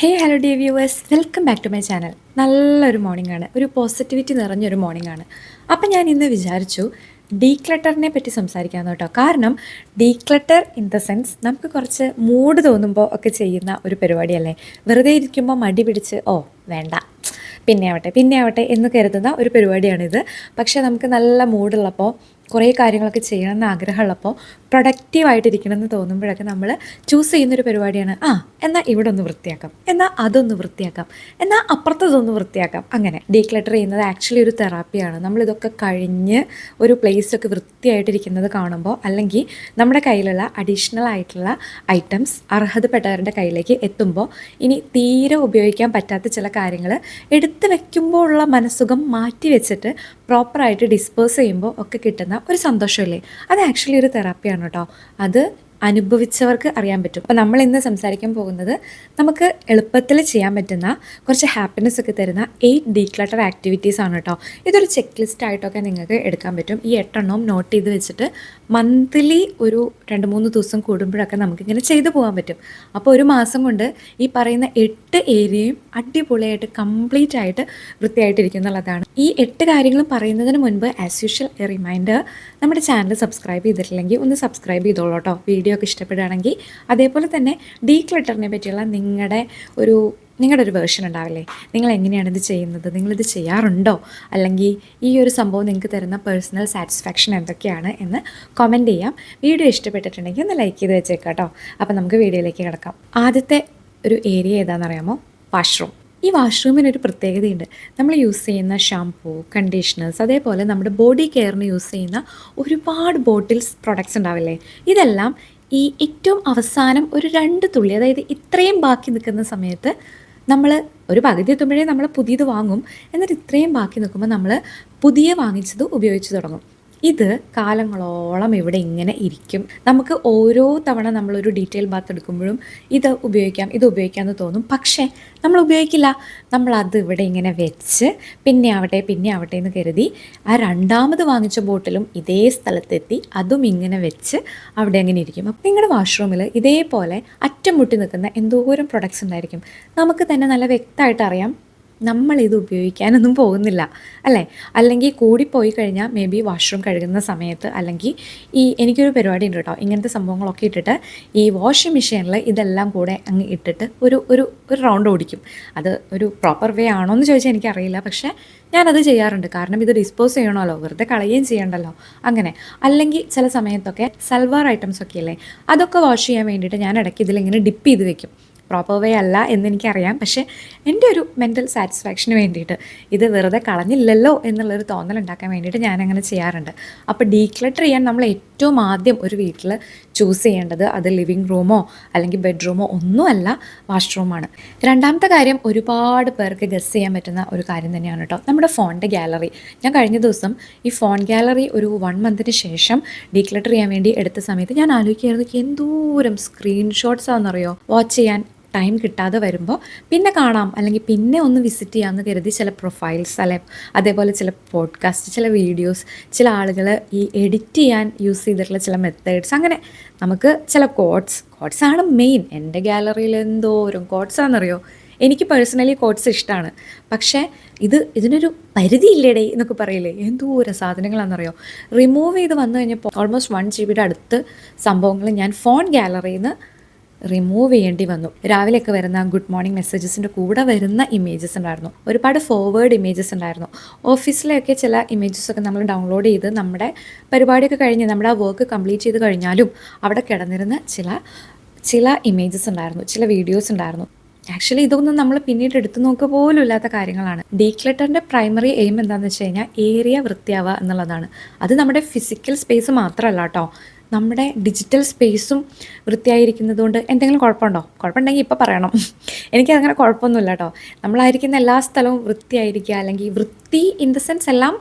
Hey hello the viewers welcome back to my channel നല്ലൊരു morning ആണ്. ഒരു positivity നിറഞ്ഞൊരു മോർണിംഗ് ആണ്. അപ്പം ഞാൻ ഇന്ന് വിചാരിച്ചു ഡീക്ലട്ടറിനെ പറ്റി സംസാരിക്കാമെന്ന് കേട്ടോ. കാരണം ഡീക്ലട്ടർ ഇൻ ദ സെൻസ് നമുക്ക് കുറച്ച് മൂഡ് തോന്നുമ്പോൾ ഒക്കെ ചെയ്യുന്ന ഒരു പരിപാടിയല്ലേ? വെറുതെ ഇരിക്കുമ്പോൾ മടി പിടിച്ച് ഓ വേണ്ട. പിന്നെ ആവട്ടെ പിന്നെ ആവട്ടെ എന്ന് കരുതുന്ന ഒരു പരിപാടിയാണിത്. പക്ഷേ നമുക്ക് നല്ല മൂഡുള്ളപ്പോൾ കുറേ കാര്യങ്ങളൊക്കെ ചെയ്യണമെന്ന് ആഗ്രഹമുള്ളപ്പോൾ പ്രൊഡക്റ്റീവായിട്ടിരിക്കണമെന്ന് തോന്നുമ്പോഴൊക്കെ നമ്മൾ ചൂസ് ചെയ്യുന്നൊരു പരിപാടിയാണ്. ആ എന്നാൽ ഇവിടെ ഒന്ന് വൃത്തിയാക്കാം. എന്നാൽ അതൊന്ന് വൃത്തിയാക്കാം. എന്നാൽ അപ്പുറത്തതൊന്ന് വൃത്തിയാക്കാം. അങ്ങനെ ഡീക്ലട്ടർ ചെയ്യുന്നത് ആക്ച്വലി ഒരു തെറാപ്പിയാണ് നമ്മളിതൊക്കെ കഴിഞ്ഞ് ഒരു പ്ലേസൊക്കെ വൃത്തിയായിട്ടിരിക്കുന്നത് കാണുമ്പോൾ അല്ലെങ്കിൽ നമ്മുടെ കയ്യിലുള്ള അഡീഷണൽ ആയിട്ടുള്ള ഐറ്റംസ് അർഹതപ്പെട്ടവരുടെ കയ്യിലേക്ക് എത്തുമ്പോൾ ഇനി തീരെ ഉപയോഗിക്കാൻ പറ്റാത്ത ചില കാര്യങ്ങൾ എടുത്തു വെക്കുമ്പോൾ ഉള്ള മനസ്സുഖം മാറ്റി വെച്ചിട്ട് പ്രോപ്പറായിട്ട് ഡിസ്പേഴ്സ് ചെയ്യുമ്പോൾ ഒക്കെ കിട്ടുന്ന ഒരു സന്തോഷമല്ലേ? അത് ആക്ച്വലി ഒരു തെറാപ്പിയാണ് കേട്ടോ അത് അനുഭവിച്ചവർക്ക് അറിയാൻ പറ്റും. അപ്പോൾ നമ്മൾ ഇന്ന് സംസാരിക്കാൻ പോകുന്നത് നമുക്ക് എളുപ്പത്തിൽ ചെയ്യാൻ പറ്റുന്ന കുറച്ച് ഹാപ്പിനെസ് ഒക്കെ തരുന്ന എയ്റ്റ് ഡീക്ലട്ടർ ആക്ടിവിറ്റീസ് ആണ് കേട്ടോ ഇതൊരു ചെക്ക് ലിസ്റ്റ് ആയിട്ടൊക്കെ നിങ്ങൾക്ക് എടുക്കാൻ പറ്റും. ഈ എട്ടെണ്ണവും നോട്ട് ചെയ്ത് വെച്ചിട്ട് മന്ത്ലി ഒരു രണ്ട് മൂന്ന് ദിവസം കൂടുമ്പോഴൊക്കെ നമുക്കിങ്ങനെ ചെയ്തു പോകാൻ പറ്റും. അപ്പോൾ ഒരു മാസം കൊണ്ട് ഈ പറയുന്ന എട്ട് ഏരിയയും അടിപൊളിയായിട്ട് കംപ്ലീറ്റ് ആയിട്ട് വൃത്തിയായിട്ടിരിക്കും എന്നുള്ളതാണ്. ഈ എട്ട് കാര്യങ്ങളും പറയുന്നതിന് മുൻപ് ആസ് യൂഷ്വൽ റിമൈൻഡർ നമ്മുടെ ചാനൽ സബ്സ്ക്രൈബ് ചെയ്തിട്ടില്ലെങ്കിൽ ഒന്ന് സബ്സ്ക്രൈബ് ചെയ്തോളൂ കേട്ടോ വീഡിയോ ഒക്കെ ഇഷ്ടപ്പെടുകയാണെങ്കിൽ അതേപോലെ തന്നെ ഡീ ക്ലട്ടറിനെ പറ്റിയുള്ള നിങ്ങളുടെ ഒരു നിങ്ങളുടെ ഒരു വേർഷൻ ഉണ്ടാവില്ലേ? നിങ്ങൾ എങ്ങനെയാണ് ഇത് ചെയ്യുന്നത്? നിങ്ങളിത് ചെയ്യാറുണ്ടോ? അല്ലെങ്കിൽ ഈ ഒരു സംഭവം നിങ്ങൾക്ക് തരുന്ന പേഴ്സണൽ സാറ്റിസ്ഫാക്ഷൻ എന്തൊക്കെയാണ് എന്ന് കമന്റ് ചെയ്യാം. വീഡിയോ ഇഷ്ടപ്പെട്ടിട്ടുണ്ടെങ്കിൽ ഒന്ന് ലൈക്ക് ചെയ്ത് വെച്ചേക്കാം കേട്ടോ. അപ്പോൾ നമുക്ക് വീഡിയോയിലേക്ക് കിടക്കാം. ആദ്യത്തെ ഒരു ഏരിയ ഏതാണെന്നറിയാമോ? വാഷ്റൂം ഈ വാഷ്റൂമിനൊരു പ്രത്യേകതയുണ്ട്. നമ്മൾ യൂസ് ചെയ്യുന്ന ഷാംപൂ കണ്ടീഷണേഴ്സ് അതേപോലെ നമ്മുടെ ബോഡി കെയറിന് യൂസ് ചെയ്യുന്ന ഒരുപാട് ബോട്ടിൽസ് പ്രൊഡക്ട്സ് ഉണ്ടാവില്ലേ? ഇതെല്ലാം ഈ ഏറ്റവും അവസാനം ഒരു രണ്ട് തുള്ളി അതായത് ഇത്രയും ബാക്കി നിൽക്കുന്ന സമയത്ത് നമ്മൾ ഒരു പകുതി എത്തുമ്പോഴേ നമ്മൾ പുതിയത് വാങ്ങും. എന്നിട്ട് ഇത്രയും ബാക്കി നിൽക്കുമ്പോൾ നമ്മൾ പുതിയ വാങ്ങിച്ചത് ഉപയോഗിച്ച് തുടങ്ങും. ഇത് കാലങ്ങളോളം ഇവിടെ ഇങ്ങനെ ഇരിക്കും. നമുക്ക് ഓരോ തവണ നമ്മളൊരു ഡീറ്റെയിൽ ബാത്ത് എടുക്കുമ്പോഴും ഇത് ഉപയോഗിക്കാം ഇത് ഉപയോഗിക്കാമെന്ന് തോന്നും. പക്ഷേ നമ്മൾ ഉപയോഗിക്കില്ല. നമ്മൾ അത് ഇവിടെ ഇങ്ങനെ വെച്ച് പിന്നെ ആവട്ടെ പിന്നെ ആവട്ടെ എന്ന് കരുതി ആ രണ്ടാമത് വാങ്ങിച്ച ബോട്ടിലും ഇതേ സ്ഥലത്തെത്തി അതും ഇങ്ങനെ വെച്ച് അവിടെ അങ്ങനെ ഇരിക്കും. അപ്പം നിങ്ങളുടെ വാഷ്റൂമിൽ ഇതേപോലെ അറ്റം മുട്ടി നിൽക്കുന്ന എന്തോരം പ്രൊഡക്ട്സ് ഉണ്ടായിരിക്കും? നമുക്ക് തന്നെ നല്ല വ്യക്തമായിട്ട് അറിയാം. നമ്മളിത് ഉപയോഗിക്കാനൊന്നും പോകുന്നില്ല അല്ലേ? അല്ലെങ്കിൽ കൂടിപ്പോയി കഴിഞ്ഞാൽ മേ ബി വാഷ്റൂം കഴുകുന്ന സമയത്ത് അല്ലെങ്കിൽ ഈ എനിക്കൊരു പരിപാടി ഉണ്ട് കേട്ടോ ഇങ്ങനത്തെ സംഭവങ്ങളൊക്കെ ഇട്ടിട്ട് ഈ വാഷിംഗ് മെഷീനിൽ ഇതെല്ലാം കൂടെ അങ്ങ് ഇട്ടിട്ട് ഒരു ഒരു ഒരു റൗണ്ട് ഓടിക്കും. അത് ഒരു പ്രോപ്പർ വേ ആണോ എന്ന് ചോദിച്ചാൽ എനിക്കറിയില്ല പക്ഷേ ഞാനത് ചെയ്യാറുണ്ട്. കാരണം ഇത് ഡിസ്പോസ് ചെയ്യണമല്ലോ വെറുതെ കളയുകയും ചെയ്യണ്ടല്ലോ അങ്ങനെ. അല്ലെങ്കിൽ ചില സമയത്തൊക്കെ സൽവാർ ഐറ്റംസ് ഒക്കെ അല്ലേ അതൊക്കെ വാഷ് ചെയ്യാൻ വേണ്ടിയിട്ട് ഞാൻ ഇടയ്ക്ക് ഇതിലിങ്ങനെ ഡിപ്പ് ചെയ്ത് വെക്കും. പ്രോപ്പർ വേ അല്ല എന്നെനിക്കറിയാം പക്ഷേ എന്റെ ഒരു മെന്റൽ സാറ്റിസ്ഫാക്ഷന് വേണ്ടിയിട്ട് ഇത് വെറുതെ കളഞ്ഞില്ലല്ലോ എന്നുള്ളൊരു തോന്നൽ ഉണ്ടാക്കാൻ വേണ്ടിയിട്ട് ഞാനങ്ങനെ ചെയ്യാറുണ്ട്. അപ്പോൾ ഡീക്ലട്ടർ ചെയ്യാൻ നമ്മൾ ഏറ്റവും ആദ്യം ഒരു വീട്ടിൽ ചൂസ് ചെയ്യേണ്ടത് അത് ലിവിങ് റൂമോ അല്ലെങ്കിൽ ബെഡ്റൂമോ ഒന്നുമല്ല വാഷ്റൂമാണ് രണ്ടാമത്തെ കാര്യം ഒരുപാട് പേർക്ക് ഗസ് ചെയ്യാൻ പറ്റുന്ന ഒരു കാര്യം തന്നെയാണ് കേട്ടോ. നമ്മുടെ ഫോണിന്റെ ഗാലറി ഞാൻ കഴിഞ്ഞ ദിവസം ഈ ഫോൺ ഗാലറി ഒരു വൺ മന്തിന് ശേഷം ഡീക്ലട്ടർ ചെയ്യാൻ വേണ്ടി എടുത്ത സമയത്ത് ഞാൻ ആലോചിക്കുകയായിരുന്നു എന്തോരം സ്ക്രീൻഷോട്ട്സ് ആണെന്നറിയോ? വാച്ച് ചെയ്യാൻ ടൈം കിട്ടാതെ വരുമ്പോൾ പിന്നെ കാണാം. അല്ലെങ്കിൽ പിന്നെ ഒന്ന് വിസിറ്റ് ചെയ്യാമെന്ന് കരുതി ചില പ്രൊഫൈൽസ് അല്ലെ അതേപോലെ ചില പോഡ്കാസ്റ്റ് ചില വീഡിയോസ് ചില ആളുകൾ ഈ എഡിറ്റ് ചെയ്യാൻ യൂസ് ചെയ്തിട്ടുള്ള ചില മെത്തേഡ്സ് അങ്ങനെ നമുക്ക് ചില കോഡ്സ് കോഡ്സ് ആണ് മെയിൻ എന്റെ ഗാലറിയിൽ എന്തോരം കോഡ്സ് ആണെന്നറിയോ? എനിക്ക് പേഴ്സണലി കോഡ്സ് ഇഷ്ടമാണ് പക്ഷേ ഇത് ഇതിനൊരു പരിധിയില്ലേടേ എന്നൊക്കെ പറയില്ലേ? എന്തോരം സാധനങ്ങളാണെന്നറിയോ? റിമൂവ് ചെയ്ത് വന്നു കഴിഞ്ഞപ്പോൾ ഓൾമോസ്റ്റ് വൺ ജി ബിയുടെ അടുത്ത് സംഭവങ്ങൾ ഞാൻ ഫോൺ ഗാലറിയിൽ നിന്ന് റിമൂവ് ചെയ്യേണ്ടി വന്നു. രാവിലെയൊക്കെ വരുന്ന ഗുഡ് മോർണിംഗ് മെസ്സേജസിന്റെ കൂടെ വരുന്ന ഇമേജസ് ഉണ്ടായിരുന്നു. ഒരുപാട് ഫോർവേഡ് ഇമേജസ് ഉണ്ടായിരുന്നു. ഓഫീസിലെയൊക്കെ ചില ഇമേജസൊക്കെ നമ്മൾ ഡൗൺലോഡ് ചെയ്ത് നമ്മുടെ പരിപാടിയൊക്കെ കഴിഞ്ഞ് നമ്മുടെ ആ വർക്ക് കംപ്ലീറ്റ് ചെയ്ത് കഴിഞ്ഞാലും അവിടെ കിടന്നിരുന്ന ചില ചില ഇമേജസ് ഉണ്ടായിരുന്നു. ചില വീഡിയോസ് ഉണ്ടായിരുന്നു. ആക്ച്വലി ഇതൊന്നും നമ്മൾ പിന്നീട് എടുത്തു നോക്കുക പോലും ഇല്ലാത്ത കാര്യങ്ങളാണ്. ഡീക്ലറ്ററിന്റെ പ്രൈമറി എയിം എന്താണെന്ന് വെച്ച് കഴിഞ്ഞാൽ ഏരിയ വൃത്തിയാവുക എന്നുള്ളതാണ്. അത് നമ്മുടെ ഫിസിക്കൽ സ്പേസ് മാത്രമല്ല കേട്ടോ. നമ്മുടെ ഡിജിറ്റൽ സ്പേസും വൃത്തിയായിരിക്കുന്നത് കൊണ്ട് എന്തെങ്കിലും കുഴപ്പമുണ്ടോ? കുഴപ്പമുണ്ടെങ്കിൽ ഇപ്പോൾ പറയണം. എനിക്കങ്ങനെ കുഴപ്പമൊന്നുമില്ല കേട്ടോ നമ്മളായിരിക്കുന്ന എല്ലാ സ്ഥലവും വൃത്തിയായിരിക്കുക അല്ലെങ്കിൽ വൃത്തി ഇൻ ദ സെൻസ് എല്ലാം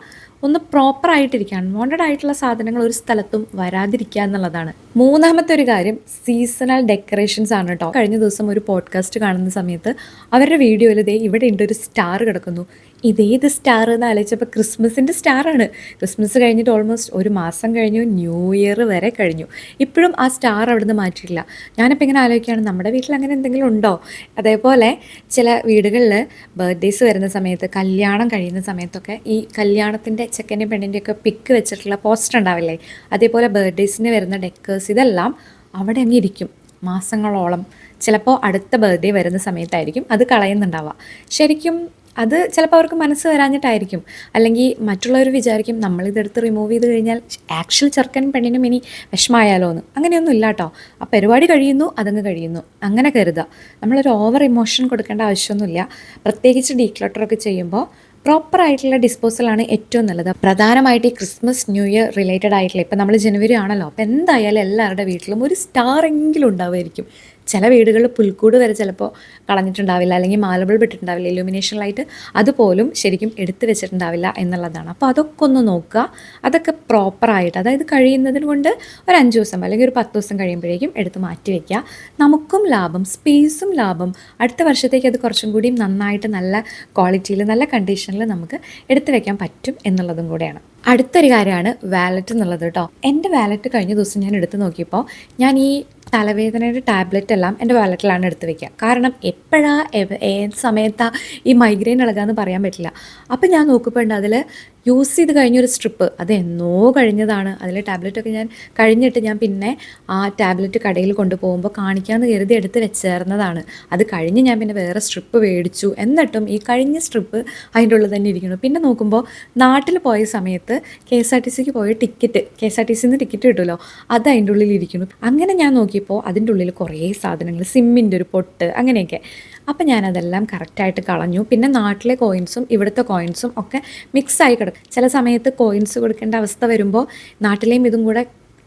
ഒന്ന് പ്രോപ്പർ ആയിട്ടിരിക്കുക അൺവാണ്ടഡ് ആയിട്ടുള്ള സാധനങ്ങൾ ഒരു സ്ഥലത്തും വരാതിരിക്കുക എന്നുള്ളതാണ്. മൂന്നാമത്തെ ഒരു കാര്യം സീസണൽ ഡെക്കറേഷൻസ് ആണ് കേട്ടോ കഴിഞ്ഞ ദിവസം ഒരു പോഡ്കാസ്റ്റ് കാണുന്ന സമയത്ത് അവരുടെ വീഡിയോയിൽ ദേ ഇവിടെ ഉണ്ട് ഒരു സ്റ്റാർ കിടക്കുന്നു. ഇതേത് സ്റ്റാർ എന്ന് ആലോചിച്ചപ്പോൾ ക്രിസ്മസിന്റെ സ്റ്റാറാണ് ക്രിസ്മസ് കഴിഞ്ഞിട്ട് ഓൾമോസ്റ്റ് ഒരു മാസം കഴിഞ്ഞു ന്യൂ ഇയർ വരെ കഴിഞ്ഞു. ഇപ്പോഴും ആ സ്റ്റാർ അവിടുന്ന് മാറ്റിയിട്ടില്ല. ഞാനിപ്പോൾ ഇങ്ങനെ ആലോചിക്കുകയാണ് നമ്മുടെ വീട്ടിൽ അങ്ങനെ എന്തെങ്കിലും ഉണ്ടോ? അതേപോലെ ചില വീടുകളിൽ ബർത്ത്ഡേസ് വരുന്ന സമയത്ത് കല്യാണം കഴിയുന്ന സമയത്തൊക്കെ ഈ കല്യാണത്തിന്റെ ചെക്കന്റെ പെണ്ണിന്റെയൊക്കെ പിക്ക് വെച്ചിട്ടുള്ള പോസ്റ്റർ ഉണ്ടാവില്ലേ? അതേപോലെ ബർത്ത്ഡേസിന് വരുന്ന ഡെക്കേഴ്സ് ഇതെല്ലാം അവിടെ അങ്ങ് ഇരിക്കും മാസങ്ങളോളം. ചിലപ്പോൾ അടുത്ത ബർത്ത്ഡേ വരുന്ന സമയത്തായിരിക്കും അത് കളയുന്നുണ്ടാവുക. ശരിക്കും അത് ചിലപ്പോൾ അവർക്ക് മനസ്സ് വരാഞ്ഞിട്ടായിരിക്കും. അല്ലെങ്കിൽ മറ്റുള്ളവർ വിചാരിക്കും നമ്മളിതെടുത്ത് റിമൂവ് ചെയ്ത് കഴിഞ്ഞാൽ ആക്ച്വൽ ചെറുക്കൻ പെണ്ണിനും ഇനി വിഷമായാലോ എന്ന് അങ്ങനെയൊന്നും ഇല്ല കേട്ടോ ആ പരിപാടി കഴിയുന്നു അതങ്ങ് കഴിയുന്നു. അങ്ങനെ കരുതുക നമ്മളൊരു ഓവർ ഇമോഷൻ കൊടുക്കേണ്ട ആവശ്യമൊന്നുമില്ല. പ്രത്യേകിച്ച് ഡീക്ലട്ടറൊക്കെ ചെയ്യുമ്പോൾ പ്രോപ്പർ ആയിട്ടുള്ള ഡിസ്പോസലാണ് ഏറ്റവും നല്ലത്. പ്രധാനമായിട്ട് ഈ ക്രിസ്മസ് ന്യൂ ഇയർ റിലേറ്റഡ് ആയിട്ടുള്ള ഇപ്പം നമ്മൾ ജനുവരി ആണല്ലോ. അപ്പോൾ എന്തായാലും എല്ലാവരുടെ വീട്ടിലും ഒരു സ്റ്റാർ എങ്കിലും ഉണ്ടാവുമായിരിക്കും. ചില വീടുകളിൽ പുൽക്കൂട് വരെ ചിലപ്പോൾ കളഞ്ഞിട്ടുണ്ടാവില്ല അല്ലെങ്കിൽ മാലബിൾ ഇട്ടിട്ടുണ്ടാവില്ല ഇലുമിനേഷൻ ലൈറ്റ് അതുപോലും ശരിക്കും എടുത്തു വെച്ചിട്ടുണ്ടാവില്ല എന്നുള്ളതാണ്. അപ്പോൾ അതൊക്കെ ഒന്ന് നോക്കുക. അതൊക്കെ പ്രോപ്പറായിട്ട് അതായത് കഴിയുന്നതിന് കൊണ്ട് ഒരു അഞ്ച് ദിവസം അല്ലെങ്കിൽ ഒരു പത്ത് ദിവസം കഴിയുമ്പോഴേക്കും എടുത്ത് മാറ്റി വയ്ക്കുക നമുക്കും ലാഭം സ്പേസും ലാഭം. അടുത്ത വർഷത്തേക്ക് അത് കുറച്ചും കൂടിയും നന്നായിട്ട് നല്ല ക്വാളിറ്റിയിൽ നല്ല കണ്ടീഷനിൽ നമുക്ക് എടുത്തു വെക്കാൻ പറ്റും എന്നുള്ളതും കൂടെയാണ്. അടുത്തൊരു കാര്യമാണ് വാലറ്റ് എന്നുള്ളത് കേട്ടോ. എന്റെ വാലറ്റ് കഴിഞ്ഞ ദിവസം ഞാൻ എടുത്ത് നോക്കിയപ്പോൾ ഞാൻ ഈ തലവേദനയുടെ ടാബ്ലറ്റ് എല്ലാം എന്റെ വാലറ്റിലാണ് എടുത്ത് വെക്കുക. കാരണം എപ്പോഴാ ഏത് സമയത്താണ് ഈ മൈഗ്രെയിൻ ഇളകാന്ന് പറയാൻ പറ്റില്ല. അപ്പം ഞാൻ നോക്കുമ്പോൾ അതിൽ യൂസ് ചെയ്ത് കഴിഞ്ഞൊരു സ്ട്രിപ്പ്. അത് എന്നോ കഴിഞ്ഞതാണ്. അതിലെ ടാബ്ലറ്റൊക്കെ ഞാൻ കഴിഞ്ഞിട്ട് ഞാൻ പിന്നെ ആ ടാബ്ലറ്റ് കടയിൽ കൊണ്ടുപോകുമ്പോൾ കാണിക്കാമെന്ന് കരുതി എടുത്ത് വെച്ചേർന്നതാണ്. അത് കഴിഞ്ഞ് ഞാൻ പിന്നെ വേറെ സ്ട്രിപ്പ് മേടിച്ചു. എന്നിട്ടും ഈ കഴിഞ്ഞ സ്ട്രിപ്പ് അതിന്റെ ഉള്ളിൽ തന്നെ ഇരിക്കുന്നു. പിന്നെ നോക്കുമ്പോൾ നാട്ടിൽ പോയ സമയത്ത് കെ എസ് ആർ ടി സിക്ക് പോയ ticket K S R T സിന്ന് ടിക്കറ്റ് കിട്ടുമല്ലോ അത് അതിന്റെ ഉള്ളിൽ ഇരിക്കുന്നു. അങ്ങനെ ഞാൻ നോക്കിയപ്പോൾ അതിന്റെ ഉള്ളിൽ കുറേ സാധനങ്ങൾ. സിമ്മിന്റെ ഒരു പൊട്ട് അങ്ങനെയൊക്കെ. അപ്പം ഞാനതെല്ലാം കറക്റ്റായിട്ട് കളഞ്ഞു. പിന്നെ നാട്ടിലെ കോയിൻസും ഇവിടുത്തെ കോയിൻസും ഒക്കെ മിക്സ് ആയി കിടക്കും. ചില സമയത്ത് കോയിൻസ് കൊടുക്കേണ്ട അവസ്ഥ വരുമ്പോൾ നാട്ടിലെയും ഇതും കൂടെ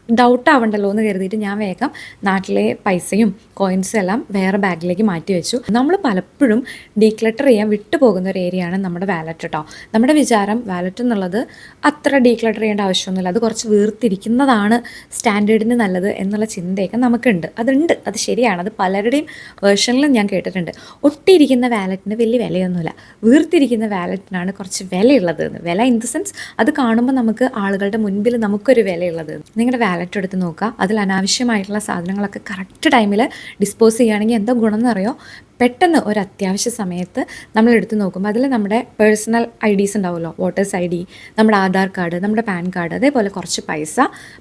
ഡൗട്ട് ആവണ്ടല്ലോ എന്ന് കരുതിയിട്ട് ഞാൻ വേഗം നാട്ടിലെ പൈസയും കോയിൻസും എല്ലാം വേറെ ബാഗിലേക്ക് മാറ്റി വെച്ചു. നമ്മൾ പലപ്പോഴും ഡീക്ലട്ടർ ചെയ്യാൻ വിട്ടുപോകുന്ന ഒരു ഏരിയയാണ് നമ്മുടെ വാലറ്റ് കേട്ടോ നമ്മുടെ വിചാരം വാലറ്റ് എന്നുള്ളത് അത്ര ഡീക്ലട്ടർ ചെയ്യേണ്ട ആവശ്യമൊന്നുമില്ല. അത് കുറച്ച് വീർത്തിരിക്കുന്നതാണ് സ്റ്റാൻഡേർഡിന് നല്ലത് എന്നുള്ള ചിന്തയൊക്കെ നമുക്കുണ്ട്. അതുണ്ട്. അത് ശരിയാണ്. അത് പലരുടെയും വേർഷനിലും ഞാൻ കേട്ടിട്ടുണ്ട്. ഒട്ടിയിരിക്കുന്ന വാലറ്റിന് വലിയ വിലയൊന്നുമില്ല. വീർത്തിരിക്കുന്ന വാലറ്റിനാണ് കുറച്ച് വിലയുള്ളത് വില ഇൻ ദ സെൻസ് അത് കാണുമ്പോൾ നമുക്ക് ആളുകളുടെ മുൻപിൽ നമുക്കൊരു വിലയുള്ളത് നിങ്ങളുടെ വാലറ്റ് എടുത്ത് നോക്കുക. അതിൽ അനാവശ്യമായിട്ടുള്ള സാധനങ്ങളൊക്കെ കറക്റ്റ് ടൈമിൽ ഡിസ്പോസ് ചെയ്യുകയാണെങ്കിൽ എന്താ ഗുണം എന്നറിയോ പെട്ടെന്ന് ഒരു അത്യാവശ്യ സമയത്ത് നമ്മൾ എടുത്ത് നോക്കുമ്പോൾ അതിൽ നമ്മുടെ പേഴ്സണൽ ഐ ഡീസ് ഉണ്ടാവുമല്ലോ. വോട്ടേഴ്സ് ഐ ഡി നമ്മുടെ ആധാർ കാർഡ് നമ്മുടെ പാൻ കാർഡ് അതേപോലെ കുറച്ച് പൈസ.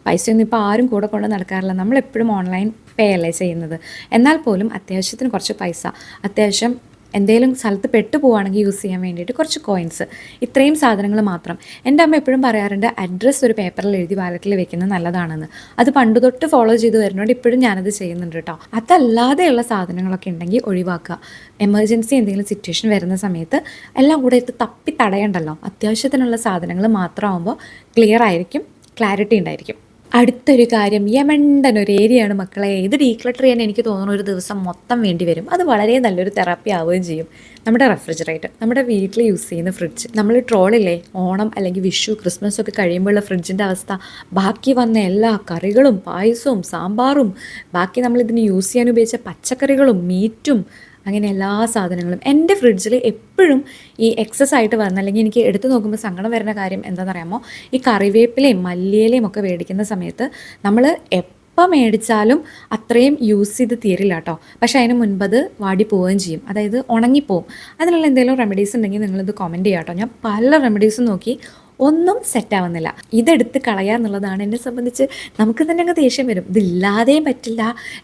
പൈസയൊന്നും ഇപ്പോൾ ആരും കൂടെ കൊണ്ട് നടക്കാറില്ല. നമ്മളെപ്പോഴും ഓൺലൈൻ പേ അല്ലേ ചെയ്യുന്നത്. എന്നാൽ പോലും അത്യാവശ്യത്തിന് കുറച്ച് പൈസ. അത്യാവശ്യം എന്തെങ്കിലും സ്ഥലത്ത് പെട്ടു പോവുകയാണെങ്കിൽ യൂസ് ചെയ്യാൻ വേണ്ടിയിട്ട് കുറച്ച് കോയിൻസ് ഇത്രയും സാധനങ്ങൾ മാത്രം. എന്റെ അമ്മ എപ്പോഴും പറയാറുണ്ട് അഡ്രസ്സ് ഒരു പേപ്പറിൽ എഴുതി വാലറ്റിൽ വെക്കുന്നത് നല്ലതാണെന്ന്. അത് പണ്ട് തൊട്ട് ഫോളോ ചെയ്ത് വരുന്നതുകൊണ്ട് ഇപ്പോഴും ഞാനത് ചെയ്യുന്നുണ്ട് കേട്ടോ അതല്ലാതെയുള്ള സാധനങ്ങളൊക്കെ ഉണ്ടെങ്കിൽ ഒഴിവാക്കുക. എമർജൻസി എന്തെങ്കിലും സിറ്റുവേഷൻ വരുന്ന സമയത്ത് എല്ലാം കൂടെ എടുത്ത് തപ്പി തടയണ്ടല്ലോ. അത്യാവശ്യത്തിനുള്ള സാധനങ്ങൾ മാത്രമാകുമ്പോൾ ക്ലിയർ ആയിരിക്കും ക്ലാരിറ്റി ഉണ്ടായിരിക്കും. അടുത്തൊരു കാര്യം യമണ്ടൻ ഒരു ഏരിയയാണ് മക്കളെ. ഇത് ഡീക്ലട്ടർ ചെയ്യാൻ എനിക്ക് തോന്നുന്ന ഒരു ദിവസം മൊത്തം വേണ്ടി വരും. അത് വളരെ നല്ലൊരു തെറാപ്പി ആവുകയും ചെയ്യും. നമ്മുടെ റെഫ്രിജറേറ്റർ നമ്മുടെ വീട്ടിൽ യൂസ് ചെയ്യുന്ന ഫ്രിഡ്ജ് നമ്മൾ ട്രോളില്ലേ ഓണം അല്ലെങ്കിൽ വിഷു ക്രിസ്മസ് ഒക്കെ കഴിയുമ്പോഴുള്ള ഫ്രിഡ്ജിന്റെ അവസ്ഥ. ബാക്കി വന്ന എല്ലാ കറികളും പായസവും സാമ്പാറും. ബാക്കി നമ്മൾ ഇതിന് യൂസ് ചെയ്യാൻ ഉപയോഗിച്ച പച്ചക്കറികളും മീറ്റും അങ്ങനെ എല്ലാ സാധനങ്ങളും. എന്റെ ഫ്രിഡ്ജിൽ എപ്പോഴും ഈ എക്സസ് ആയിട്ട് വരുന്ന അല്ലെങ്കിൽ എനിക്ക് എടുത്തു നോക്കുമ്പോൾ സങ്കടം വരുന്ന കാര്യം എന്താണെന്നറിയാമോ? ഈ കറിവേപ്പിലയും മല്ലിയിലയും ഒക്കെ മേടിക്കുന്ന സമയത്ത് നമ്മൾ എപ്പം മേടിച്ചാലും അത്രയും യൂസ് ചെയ്ത് തീരില്ല കേട്ടോ. പക്ഷേ അതിന് മുൻപത് വാടി പോവുകയും ചെയ്യും. അതായത് ഉണങ്ങിപ്പോവും. അതിനുള്ള എന്തെങ്കിലും റെമഡീസ് ഉണ്ടെങ്കിൽ നിങ്ങളിത് കമന്റ് ചെയ്യാം കേട്ടോ ഞാൻ പല റെമഡീസും നോക്കി ഒന്നും സെറ്റാവുന്നില്ല ഇതെടുത്ത് കളയുക എന്നുള്ളതാണ് എന്നെ സംബന്ധിച്ച് നമുക്ക് തന്നെ അങ്ങ് ദേഷ്യം വരും. ഇതില്ലാതെയും പറ്റില്ല.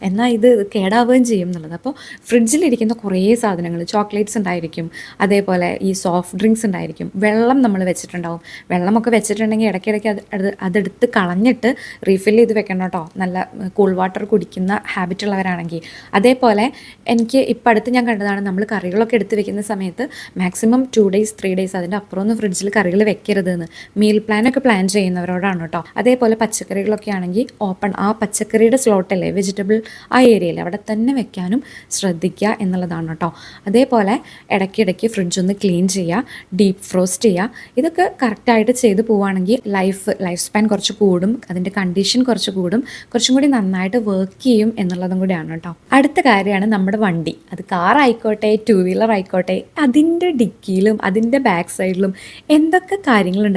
എന്നാൽ ഇത് കേടാവുകയും ചെയ്യും എന്നുള്ളത്. അപ്പോൾ ഫ്രിഡ്ജിലിരിക്കുന്ന കുറേ സാധനങ്ങൾ ചോക്ലേറ്റ്സ് ഉണ്ടായിരിക്കും. അതേപോലെ ഈ സോഫ്റ്റ് ഡ്രിങ്ക്സ് ഉണ്ടായിരിക്കും. വെള്ളം നമ്മൾ വെച്ചിട്ടുണ്ടാവും. വെള്ളമൊക്കെ വെച്ചിട്ടുണ്ടെങ്കിൽ ഇടയ്ക്കിടയ്ക്ക് അത് അത് അതെടുത്ത് കളഞ്ഞിട്ട് റീഫിൽ ചെയ്ത് വെക്കണം കേട്ടോ. നല്ല കൂൾ വാട്ടർ കുടിക്കുന്ന ഹാബിറ്റ് ഉള്ളവരാണെങ്കിൽ. അതേപോലെ എനിക്ക് ഇപ്പം അടുത്ത് ഞാൻ കണ്ടതാണ് നമ്മൾ കറികളൊക്കെ എടുത്ത് വെക്കുന്ന സമയത്ത് maximum two days three days അതിന്റെ അപ്പുറമൊന്നും ഫ്രിഡ്ജിൽ കറികൾ വെക്കരുത് എന്ന് മീൽ പ്ലാനൊക്കെ പ്ലാൻ ചെയ്യുന്നവരോടാണ് കേട്ടോ അതേപോലെ പച്ചക്കറികളൊക്കെ ആണെങ്കിൽ ഓപ്പൺ ആ പച്ചക്കറിയുടെ സ്ലോട്ടല്ലേ വെജിറ്റബിൾ ആ ഏരിയയിൽ അവിടെ തന്നെ വെക്കാനും ശ്രദ്ധിക്കുക എന്നുള്ളതാണ് കേട്ടോ അതേപോലെ ഇടയ്ക്കിടയ്ക്ക് ഫ്രിഡ്ജ് ഒന്ന് ക്ലീൻ ചെയ്യുക ഡീപ്പ് ഫ്രോസ്റ്റ് ചെയ്യുക. ഇതൊക്കെ കറക്റ്റായിട്ട് ചെയ്തു പോവുകയാണെങ്കിൽ ലൈഫ് ലൈഫ് സ്പാൻ കുറച്ച് കൂടും അതിന്റെ കണ്ടീഷൻ കുറച്ച് കൂടും കുറച്ചും കൂടി നന്നായിട്ട് വർക്ക് ചെയ്യും എന്നുള്ളതും കൂടിയാണ് കേട്ടോ അടുത്ത കാര്യമാണ് നമ്മുടെ വണ്ടി. അത് കാർ ആയിക്കോട്ടെ ടു വീലർ ആയിക്കോട്ടെ അതിന്റെ ഡിക്കിയിലും അതിന്റെ ബാക്ക് സൈഡിലും എന്തൊക്കെ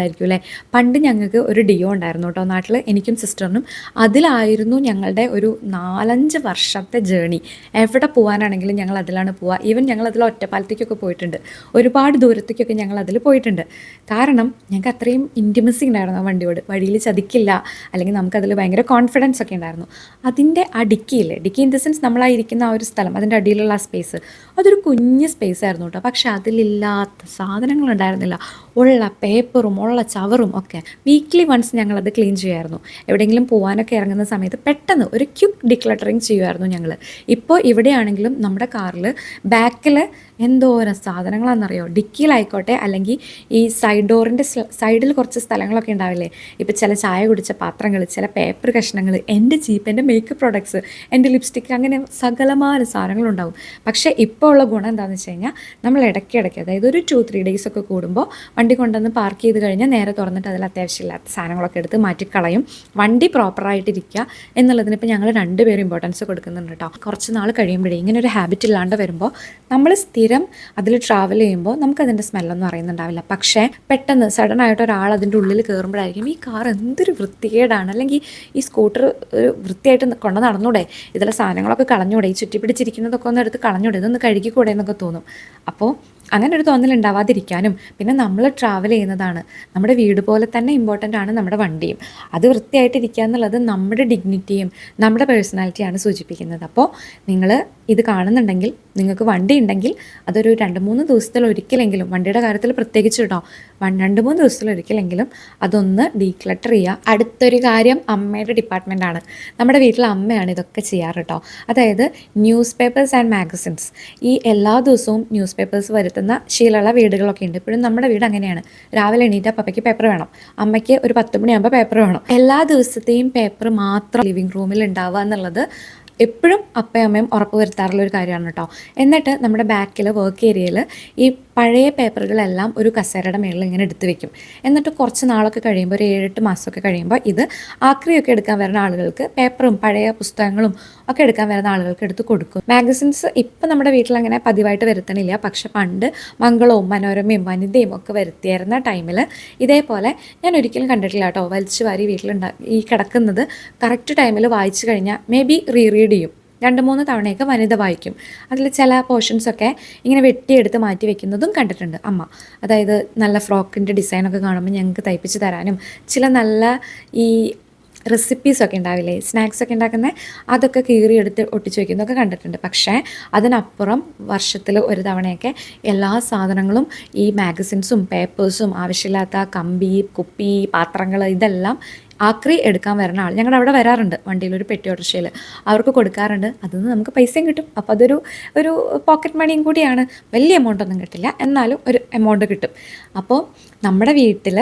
കാര്യങ്ങളുണ്ടായിരിക്കും അല്ലേ? പണ്ട് ഞങ്ങൾക്ക് ഒരു ഡിയോ ഉണ്ടായിരുന്നു കേട്ടോ നാട്ടിൽ എനിക്കും സിസ്റ്ററിനും. അതിലായിരുന്നു ഞങ്ങളുടെ ഒരു നാലഞ്ച് വർഷത്തെ ജേണി. എവിടെ പോകാനാണെങ്കിലും ഞങ്ങൾ അതിലാണ് പോവുക ഈവൻ ഞങ്ങൾ അതിൽ ഒറ്റപ്പാലത്തേക്കൊക്കെ പോയിട്ടുണ്ട്. ഒരുപാട് ദൂരത്തേക്കൊക്കെ ഞങ്ങൾ അതിൽ പോയിട്ടുണ്ട്. കാരണം ഞങ്ങൾക്ക് അത്രയും ഇന്റിമസി ഉണ്ടായിരുന്നു ആ വണ്ടിയോട്. വഴിയിൽ ചതിക്കില്ല. അല്ലെങ്കിൽ നമുക്കതിൽ ഭയങ്കര കോൺഫിഡൻസ് ഒക്കെ ഉണ്ടായിരുന്നു. അതിന്റെ ആ ഡിക്കിയില്ലേ ഡിക്കി ഇൻ ദ സെൻസ് നമ്മളായിരിക്കുന്ന ആ ഒരു സ്ഥലം അതിന്റെ അടിയിലുള്ള ആ സ്പേസ് അതൊരു കുഞ്ഞ് സ്പേസ് ആയിരുന്നു കേട്ടോ. പക്ഷെ അതിലില്ലാത്ത സാധനങ്ങൾ ഉണ്ടായിരുന്നില്ല. ഉള്ള പേപ്പറും ഉള്ള ചവറും ഒക്കെ വീക്ക്ലി വൺസ് ഞങ്ങളത് ക്ലീൻ ചെയ്യുമായിരുന്നു. എവിടെയെങ്കിലും പോകാനൊക്കെ ഇറങ്ങുന്ന സമയത്ത് പെട്ടെന്ന് ഒരു ക്യുക്ക് ഡിക്ലട്ടറിങ് ചെയ്യുമായിരുന്നു ഞങ്ങൾ ഇപ്പോൾ ഇവിടെയാണെങ്കിലും നമ്മുടെ കാറിൽ ബാക്കിൽ എന്തോരം സാധനങ്ങളാണെന്നറിയോ? ഡിക്കിയിലായിക്കോട്ടെ അല്ലെങ്കിൽ ഈ സൈഡ് ഡോറിന്റെ സൈഡിൽ കുറച്ച് സ്ഥലങ്ങളൊക്കെ ഉണ്ടാവില്ലേ? ഇപ്പോൾ ചില ചായ കുടിച്ച പാത്രങ്ങൾ ചില പേപ്പർ കഷ്ണങ്ങൾ എന്റെ ചീപ്പ് എന്റെ മേക്കപ്പ് പ്രോഡക്ട്സ് എന്റെ ലിപ്സ്റ്റിക്ക് അങ്ങനെ സകലമായ സാധനങ്ങളുണ്ടാവും. പക്ഷേ ഇപ്പോൾ ഉള്ള ഗുണം എന്താണെന്ന് വെച്ച് കഴിഞ്ഞാൽ നമ്മൾ ഇടയ്ക്കിടയ്ക്ക് അതായത് ഒരു ടു ത്രീ ഡേയ്സ് ഒക്കെ കൂടുമ്പോൾ വണ്ടി കൊണ്ടുവന്ന് പാർക്ക് ചെയ്ത് കഴിഞ്ഞാൽ നേരെ തുറന്നിട്ട് അതിൽ അത്യാവശ്യമില്ലാത്ത സാധനങ്ങളൊക്കെ എടുത്ത് മാറ്റിക്കളയും. വണ്ടി പ്രോപ്പറായിട്ടിരിക്കുക എന്നുള്ളതിന് ഇപ്പോൾ ഞങ്ങൾ രണ്ടുപേരും ഇമ്പോർട്ടൻസ് കൊടുക്കുന്നുണ്ട് കേട്ടോ കുറച്ച് നാൾ കഴിയുമ്പോഴേ ഇങ്ങനെ ഒരു ഹാബിറ്റ് ഇല്ലാണ്ട് വരുമ്പോൾ നമ്മൾ സ്ഥിരം അതിൽ ട്രാവൽ ചെയ്യുമ്പോൾ നമുക്ക് നമുക്കതിന്റെ സ്മെല്ലൊന്നും അറിയുന്നുണ്ടാവില്ല. പക്ഷേ പെട്ടെന്ന് സഡൻ ആയിട്ട് ഒരാൾ അതിന്റെ ഉള്ളിൽ കയറുമ്പോഴായിരിക്കും ഈ കാർ എന്തൊരു വൃത്തികേടാണ്. അല്ലെങ്കിൽ ഈ സ്കൂട്ടർ ഒരു വൃത്തിയായിട്ട് കൊണ്ട് നടന്നൂടെ? ഇതിലെ സാധനങ്ങളൊക്കെ കളഞ്ഞൂടെ? ഈ ചുറ്റി പിടിച്ചിരിക്കുന്നതൊക്കെ ഒന്ന് എടുത്ത് കളഞ്ഞൂടെ? ഇതൊന്ന് കഴുകിക്കൂടെ എന്നൊക്കെ തോന്നും. അപ്പോൾ അങ്ങനെ ഒരു തോന്നൽ ഉണ്ടാവാതിരിക്കാനും പിന്നെ നമ്മൾ ട്രാവൽ ചെയ്യുന്നതാണ്. നമ്മുടെ വീട് പോലെ തന്നെ ഇമ്പോർട്ടന്റ് ആണ് നമ്മുടെ വണ്ടിയും. അത് വൃത്തിയായിട്ടിരിക്കുക എന്നുള്ളത് നമ്മുടെ ഡിഗ്നിറ്റിയും നമ്മുടെ പേഴ്സണാലിറ്റിയാണ് സൂചിപ്പിക്കുന്നത്. അപ്പോൾ നിങ്ങൾ ഇത് കാണുന്നുണ്ടെങ്കിൽ നിങ്ങൾക്ക് വണ്ടി ഉണ്ടെങ്കിൽ അതൊരു രണ്ട് മൂന്ന് ദിവസത്തിൽ ഒരിക്കലെങ്കിലും വണ്ടിയുടെ കാര്യത്തിൽ പ്രത്യേകിച്ച് കേട്ടോ രണ്ട് മൂന്ന് ദിവസത്തിൽ ഒരിക്കലെങ്കിലും അതൊന്ന് ഡീക്ലട്ടർ ചെയ്യുക അടുത്തൊരു കാര്യം അമ്മയുടെ ഡിപ്പാർട്ട്മെന്റ് ആണ്. നമ്മുടെ വീട്ടിലെ അമ്മയാണ് ഇതൊക്കെ ചെയ്യാറ് കേട്ടോ അതായത് ന്യൂസ് പേപ്പേഴ്സ് ആൻഡ് മാഗസിൻസ് ഈ എല്ലാ ദിവസവും ന്യൂസ് പേപ്പേഴ്സ് വരുത്തുന്ന ശീലമുള്ള വീടുകളൊക്കെ ഉണ്ട്. ഇപ്പോഴും നമ്മുടെ വീട് അങ്ങനെയാണ്. രാവിലെ എണീറ്റ് പപ്പയ്ക്ക് പേപ്പർ വേണം. അമ്മയ്ക്ക് ഒരു പത്ത് മണിയാകുമ്പോൾ പേപ്പർ വേണം. എല്ലാ ദിവസത്തെയും പേപ്പർ മാത്രം ലിവിങ് റൂമിൽ ഉണ്ടാവുക എന്നുള്ളത് എപ്പോഴും അപ്പയും അമ്മയും ഉറപ്പ് വരുത്താറുള്ള ഒരു കാര്യമാണ് കേട്ടോ. എന്നിട്ട് നമ്മുടെ ബാക്കിൽ വർക്ക് ഏരിയയിൽ ഈ പഴയ പേപ്പറുകളെല്ലാം ഒരു കസേരയുടെ മേളിൽ ഇങ്ങനെ എടുത്ത് വെക്കും. എന്നിട്ട് കുറച്ച് നാളൊക്കെ കഴിയുമ്പോൾ ഒരു ഏഴെട്ട് മാസമൊക്കെ കഴിയുമ്പോൾ ഇത് ആക്രിയൊക്കെ എടുക്കാൻ വരുന്ന ആളുകൾക്ക് പേപ്പറും പഴയ പുസ്തകങ്ങളും ഒക്കെ എടുക്കാൻ വരുന്ന ആളുകൾക്ക് എടുത്ത് കൊടുക്കും. മാഗസിൻസ് ഇപ്പം നമ്മുടെ വീട്ടിൽ അങ്ങനെ പതിവായിട്ട് വരുത്തണില്ല. പക്ഷെ പണ്ട് മംഗളവും മനോരമയും വനിതയും ഒക്കെ വരുത്തിയിരുന്ന ടൈമിൽ ഇതേപോലെ ഞാൻ ഒരിക്കലും കണ്ടിട്ടില്ല കേട്ടോ. വലിച്ചു വാരി വീട്ടിലുണ്ടാ ഈ കിടക്കുന്നത് കറക്റ്റ് ടൈമിൽ വായിച്ചു കഴിഞ്ഞാൽ മേ ബി റീറീഡ് ചെയ്യും. രണ്ട് മൂന്ന് തവണയൊക്കെ വനിത വായിക്കും. അതിൽ ചില പോർഷൻസൊക്കെ ഇങ്ങനെ വെട്ടിയെടുത്ത് മാറ്റി വെക്കുന്നതും കണ്ടിട്ടുണ്ട് അമ്മ. അതായത് നല്ല ഫ്രോക്കിന്റെ ഡിസൈനൊക്കെ കാണുമ്പോൾ ഞങ്ങൾക്ക് തയ്പ്പിച്ച് തരാനും ചില നല്ല ഈ റെസിപ്പീസൊക്കെ ഉണ്ടാവില്ലേ സ്നാക്സൊക്കെ ഉണ്ടാക്കുന്ന അതൊക്കെ കീറിയെടുത്ത് ഒട്ടിച്ച് വയ്ക്കുന്നതൊക്കെ കണ്ടിട്ടുണ്ട്. പക്ഷേ അതിനപ്പുറം വർഷത്തിൽ ഒരു തവണയൊക്കെ എല്ലാ സാധനങ്ങളും ഈ മാഗസിൻസും പേപ്പേഴ്സും ആവശ്യമില്ലാത്ത കമ്പി കുപ്പി പാത്രങ്ങൾ ഇതെല്ലാം ആക്രി എടുക്കാൻ വരുന്ന ആൾ ഞങ്ങളുടെ അവിടെ വരാറുണ്ട് വണ്ടിയിൽ ഒരു പെട്ടി ഓട്ടോറിക്ഷയിൽ. അവർക്ക് കൊടുക്കാറുണ്ട്. അതിൽ നിന്ന് നമുക്ക് പൈസയും കിട്ടും. അപ്പോൾ അതൊരു ഒരു പോക്കറ്റ് മണിയും കൂടിയാണ്. വലിയ എമൗണ്ട് ഒന്നും കിട്ടില്ല. എന്നാലും ഒരു എമൗണ്ട് കിട്ടും. അപ്പോൾ നമ്മുടെ വീട്ടിൽ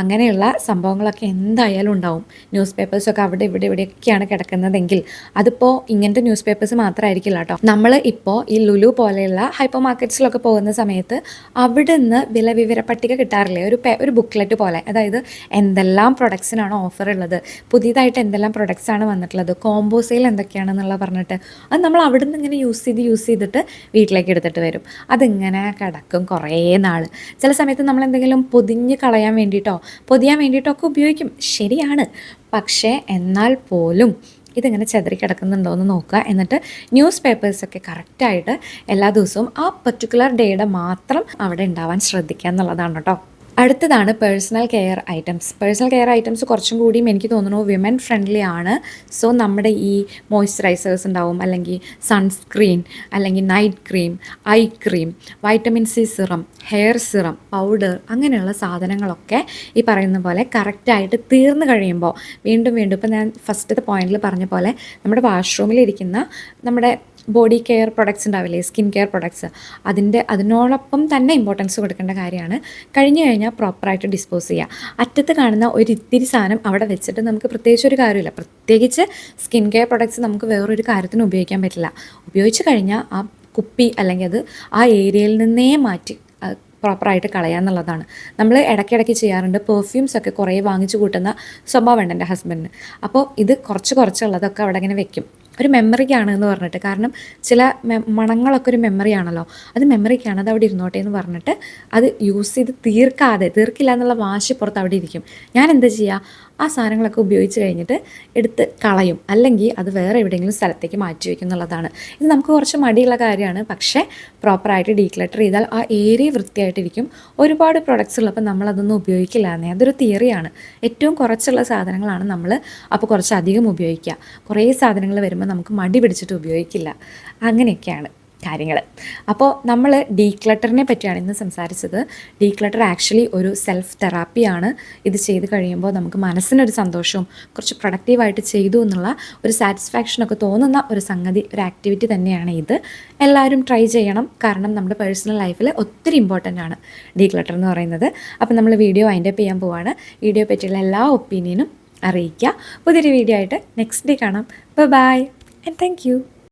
അങ്ങനെയുള്ള സംഭവങ്ങളൊക്കെ എന്തായാലും ഉണ്ടാവും. ന്യൂസ് പേപ്പേഴ്സൊക്കെ അവിടെ ഇവിടെ ഇവിടെയൊക്കെയാണ് കിടക്കുന്നതെങ്കിൽ അതിപ്പോൾ ഇങ്ങനത്തെ ന്യൂസ് പേപ്പേഴ്സ് മാത്രമായിരിക്കില്ല കേട്ടോ. നമ്മൾ ഇപ്പോൾ ഈ ലുലു പോലെയുള്ള ഹൈപ്പർ മാർക്കറ്റ്സിലൊക്കെ പോകുന്ന സമയത്ത് അവിടെ നിന്ന് വില വിവര പട്ടിക കിട്ടാറില്ലേ? ഒരു ഒരു ബുക്ക്ലെറ്റ് പോലെ. അതായത് എന്തെല്ലാം പ്രൊഡക്ട്സിനാണോ ഓഫർ ഉള്ളത്. പുതിയതായിട്ട് എന്തെല്ലാം പ്രൊഡക്ട്സ് ആണ് വന്നിട്ടുള്ളത്. കോംബോ സെയിൽ എന്തൊക്കെയാണെന്നുള്ള പറഞ്ഞിട്ട് അത് നമ്മൾ അവിടെ നിന്ന് ഇങ്ങനെ യൂസ് ചെയ്ത് യൂസ് ചെയ്തിട്ട് വീട്ടിലേക്ക് എടുത്തിട്ട് വരും. അതിങ്ങനെ കിടക്കും കുറേ നാൾ ചില സമയത്ത് നമ്മൾ എന്തെങ്കിലും പൊതിഞ്ഞ് കളയാൻ വേണ്ടിയിട്ടോ പൊതിയാൻ വേണ്ടിയിട്ടോ ഒക്കെ ഉപയോഗിക്കും. ശരിയാണ്. പക്ഷേ എന്നാൽ പോലും ഇതിങ്ങനെ ചെതറി കിടക്കുന്നുണ്ടോ എന്ന് നോക്കുക. എന്നിട്ട് ന്യൂസ് പേപ്പേഴ്സൊക്കെ കറക്റ്റായിട്ട് എല്ലാ ദിവസവും ആ പെർട്ടിക്കുലർ ഡേയുടെ മാത്രം അവിടെ ഉണ്ടാവാൻ ശ്രദ്ധിക്കുക എന്നുള്ളതാണ് കേട്ടോ. അടുത്തതാണ് personal care items personal care items കുറച്ചും കൂടിയും എനിക്ക് തോന്നുന്നു വിമൻ ഫ്രണ്ട്ലി ആണ്. സോ നമ്മുടെ ഈ മോയ്സ്ചറൈസേഴ്സ് ഉണ്ടാവും അല്ലെങ്കിൽ സൺസ്ക്രീൻ അല്ലെങ്കിൽ night cream eye cream vitamin C serum hair serum powder അങ്ങനെയുള്ള സാധനങ്ങളൊക്കെ ഈ പറയുന്ന പോലെ കറക്റ്റായിട്ട് തീർന്നു കഴിയുമ്പോൾ വീണ്ടും വീണ്ടും ഇപ്പോൾ ഞാൻ ഫസ്റ്റത്തെ പോയിന്റിൽ പറഞ്ഞ പോലെ നമ്മുടെ വാഷ്റൂമിലിരിക്കുന്ന നമ്മുടെ ബോഡി കെയർ പ്രൊഡക്ട്സ് ഉണ്ടാവില്ലേ? സ്കിൻ കെയർ പ്രൊഡക്ട്സ് അതിന്റെ അതിനോടൊപ്പം തന്നെ ഇമ്പോർട്ടൻസ് കൊടുക്കേണ്ട കാര്യമാണ്. കഴിഞ്ഞു കഴിഞ്ഞാൽ പ്രോപ്പറായിട്ട് ഡിസ്പോസ് ചെയ്യുക അറ്റത്ത് കാണുന്ന ഒരു ഇത്തിരി സാധനം അവിടെ വെച്ചിട്ട് നമുക്ക് പ്രത്യേകിച്ച് ഒരു കാര്യമില്ല. പ്രത്യേകിച്ച് സ്കിൻ കെയർ പ്രൊഡക്ട്സ് നമുക്ക് വേറൊരു കാര്യത്തിന് ഉപയോഗിക്കാൻ പറ്റില്ല. ഉപയോഗിച്ച് കഴിഞ്ഞാൽ ആ കുപ്പി അല്ലെങ്കിൽ അത് ആ ഏരിയയിൽ നിന്നേ മാറ്റി പ്രോപ്പറായിട്ട് കളയുക എന്നുള്ളതാണ്. നമ്മൾ ഇടയ്ക്കിടയ്ക്ക് ചെയ്യാറുണ്ട്. പെർഫ്യൂംസ് ഒക്കെ കുറേ വാങ്ങിച്ചു കൂട്ടുന്ന സ്വഭാവമുണ്ട് എന്റെ ഹസ്ബൻഡിന് അപ്പോൾ ഇത് കുറച്ച് കുറച്ചുള്ളതൊക്കെ അവിടെ ഇങ്ങനെ വെക്കും. ഒരു മെമ്മറിക്കാണ് എന്ന് പറഞ്ഞിട്ട്. കാരണം ചില മണങ്ങളൊക്കെ ഒരു മെമ്മറിയാണല്ലോ. അത് മെമ്മറിക്കാണ് അത് അവിടെ ഇരുന്നോട്ടെ എന്ന് പറഞ്ഞിട്ട് അത് യൂസ് ചെയ്ത് തീർക്കാതെ തീർക്കില്ല എന്നുള്ള വാശി പുറത്ത് അവിടെ ഇരിക്കും. ഞാൻ എന്താ ചെയ്യുക ആ സാധനങ്ങളൊക്കെ ഉപയോഗിച്ച് കഴിഞ്ഞിട്ട് എടുത്ത് കളയും. അല്ലെങ്കിൽ അത് വേറെ എവിടെയെങ്കിലും സ്ഥലത്തേക്ക് മാറ്റി വയ്ക്കും എന്നുള്ളതാണ്. ഇത് നമുക്ക് കുറച്ച് മടിയുള്ള കാര്യമാണ്. പക്ഷേ പ്രോപ്പറായിട്ട് ഡീക്ലട്ടർ ചെയ്താൽ ആ ഏരിയ വൃത്തിയായിട്ടിരിക്കും. ഒരുപാട് പ്രൊഡക്ട്സ് ഉള്ളപ്പോൾ നമ്മൾ നമ്മളതൊന്നും ഉപയോഗിക്കില്ല എന്നേ. അതൊരു തിയറിയാണ് ഏറ്റവും കുറച്ചുള്ള സാധനങ്ങളാണ് നമ്മൾ അപ്പോൾ കുറച്ച് അധികം ഉപയോഗിക്കുക. കുറേ സാധനങ്ങൾ വരുമ്പോൾ നമുക്ക് മടി പിടിച്ചിട്ട് ഉപയോഗിക്കില്ല. അങ്ങനെയൊക്കെയാണ് കാര്യങ്ങൾ അപ്പോൾ നമ്മൾ ഡീക്ലട്ടറിനെ പറ്റിയാണ് ഇന്ന് സംസാരിച്ചത്. ഡീക്ലട്ടർ ആക്ച്വലി ഒരു സെൽഫ് തെറാപ്പിയാണ് ഇത് ചെയ്ത് കഴിയുമ്പോൾ നമുക്ക് മനസ്സിനൊരു സന്തോഷവും കുറച്ച് പ്രൊഡക്റ്റീവായിട്ട് ചെയ്തു എന്നുള്ള ഒരു സാറ്റിസ്ഫാക്ഷനൊക്കെ തോന്നുന്ന ഒരു സംഗതി ഒരു ആക്ടിവിറ്റി തന്നെയാണ് ഇത്. എല്ലാവരും ട്രൈ ചെയ്യണം. കാരണം നമ്മുടെ പേഴ്സണൽ ലൈഫിൽ ഒത്തിരി ഇമ്പോർട്ടന്റ് ആണ് ഡീക്ലട്ടർ എന്ന് പറയുന്നത്. അപ്പോൾ നമ്മൾ വീഡിയോ അതിന്റെ ചെയ്യാൻ പോവാണ്. വീഡിയോ പറ്റിയുള്ള എല്ലാ ഒപ്പീനിയനും അറിയിക്കുക. പുതിയൊരു വീഡിയോ ആയിട്ട് നെക്സ്റ്റ് ഡേ കാണാം. Bye and thank you